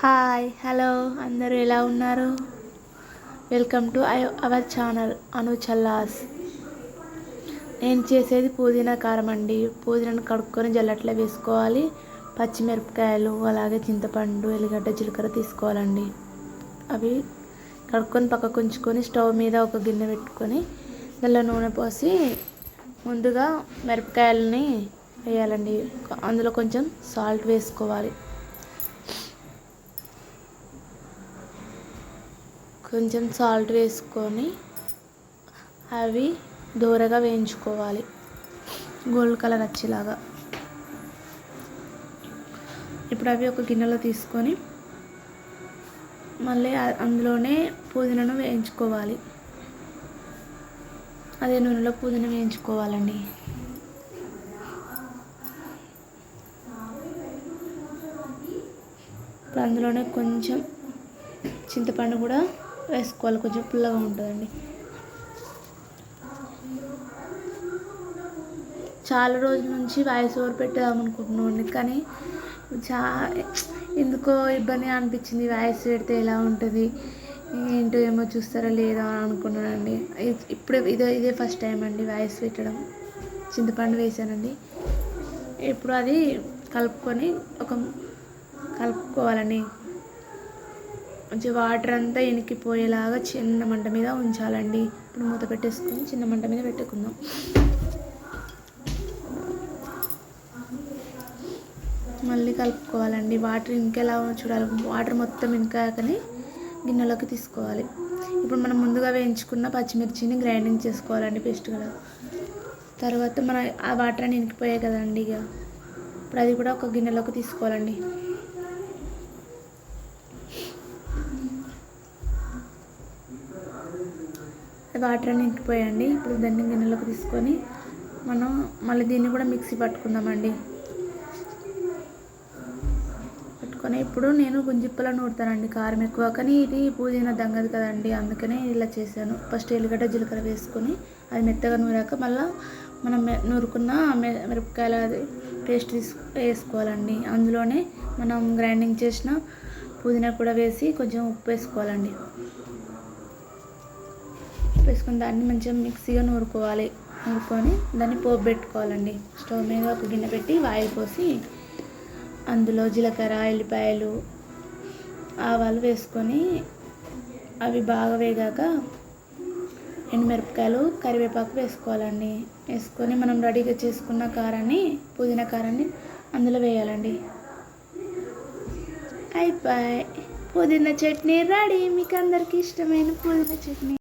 Hi hello అందరూ ఎలా ఉన్నారు? Welcome to I our channel Anu Challas. నేను చేసేది పుదీనా కారం అండి. పుదీనాను కడుక్కొని జల్లట్లో వేసుకోవాలి. పచ్చిమిరపకాయలు అలాగే చింతపండు ఎల్లిగడ్డ జీలకర్ర తీసుకోవాలండి. అవి కడుక్కొని పక్కకు ఉంచుకొని స్టవ్ మీద ఒక గిన్నె పెట్టుకొని దానిలో నూనె పోసి ముందుగా మిరపకాయలని వేయాలండి. అందులో కొంచెం సాల్ట్ వేసుకోవాలి. కొంచెం సాల్ట్ వేసుకొని అవి దూరగా వేయించుకోవాలి. గోల్డ్ కలర్ వచ్చేలాగా. ఇప్పుడు అవి ఒక గిన్నెలో తీసుకొని మళ్ళీ అందులోనే పుదీనాను వేయించుకోవాలి. అదే నూనెలో పుదీనా వేయించుకోవాలండి. ఇప్పుడు అందులోనే కొంచెం చింతపండు కూడా వేసుకోవాలి కొంచెం పుల్లగా ఉంటుందండి. చాలా రోజుల నుంచి వాయిస్ ఓవర్ పెట్టేదాం అనుకుంటున్నాను కానీ చా ఎందుకో ఇబ్బంది అనిపించింది వాయిస్ పెడితే ఎలా ఉంటుంది ఏంటో ఏమో చూస్తారా లేదా అని అనుకున్నానండి. ఇప్పుడు ఇదే ఇదే ఫస్ట్ టైం అండి వాయిస్ పెట్టడం. చింతపండు వేసానండి. ఇప్పుడు అది కలుపుకొని ఒక కలుపుకోవాలండి. కొంచెం వాటర్ అంతా ఇనికిపోయేలాగా చిన్న మంట మీద ఉంచాలండి. ఇప్పుడు మూత పెట్టేసుకొని చిన్న మంట మీద పెట్టుకుందాం. మళ్ళీ కలుపుకోవాలండి. వాటర్ ఇంకెలా చూడాలి? వాటర్ మొత్తం ఇంకాకనే గిన్నెలోకి తీసుకోవాలి. ఇప్పుడు మనం ముందుగా వేయించుకున్న పచ్చిమిర్చిని గ్రైండింగ్ చేసుకోవాలండి పేస్ట్ కదా తర్వాత మన ఆ వాటర్ అని ఇంకిపోయాయి కదండి ఇక ఇప్పుడు అది కూడా ఒక గిన్నెలోకి తీసుకోవాలండి. వాటర్ అని ఇంకిపోయండి ఇప్పుడు దాన్ని గిన్నెలోకి తీసుకొని మనం మళ్ళీ దీన్ని కూడా మిక్సీ పట్టుకుందామండి. పట్టుకొని ఇప్పుడు నేను గుంజిప్పలో నూరుతానండి. కారం ఎక్కువ. కానీ ఇది పుదీనా దంగదు కదండి. అందుకనే ఇలా చేశాను. ఫస్ట్ ఎల్లిగడ్డ జీలకర్ర వేసుకొని అది మెత్తగా నూరాక మళ్ళీ మనం నూరుకున్న మిరపకాయల పేస్ట్ తీసు వేసుకోవాలండి. అందులోనే మనం గ్రైండింగ్ చేసిన పుదీనా కూడా వేసి కొంచెం ఉప్పు వేసుకోవాలండి. వేసుకుని దాన్ని మంచిగా మిక్సీగా నూరుకోవాలి. నూరుకొని దాన్ని పోపు పెట్టుకోవాలండి. స్టవ్ మీద ఒక గిన్నె పెట్టి ఆయిల్ పోసి అందులో జీలకర్ర ఎల్లిపాయలు ఆవాలు వేసుకొని అవి బాగా వేగాక ఎండుమిరపకాయలు కరివేపాకు వేసుకోవాలండి. వేసుకొని మనం రెడీగా చేసుకున్న కారాన్ని పుదీనా కారాన్ని అందులో వేయాలండి. అయిపోయి. పుదీనా చట్నీ రెడీ. మీకు అందరికీ ఇష్టమైన పుదీనా చట్నీ.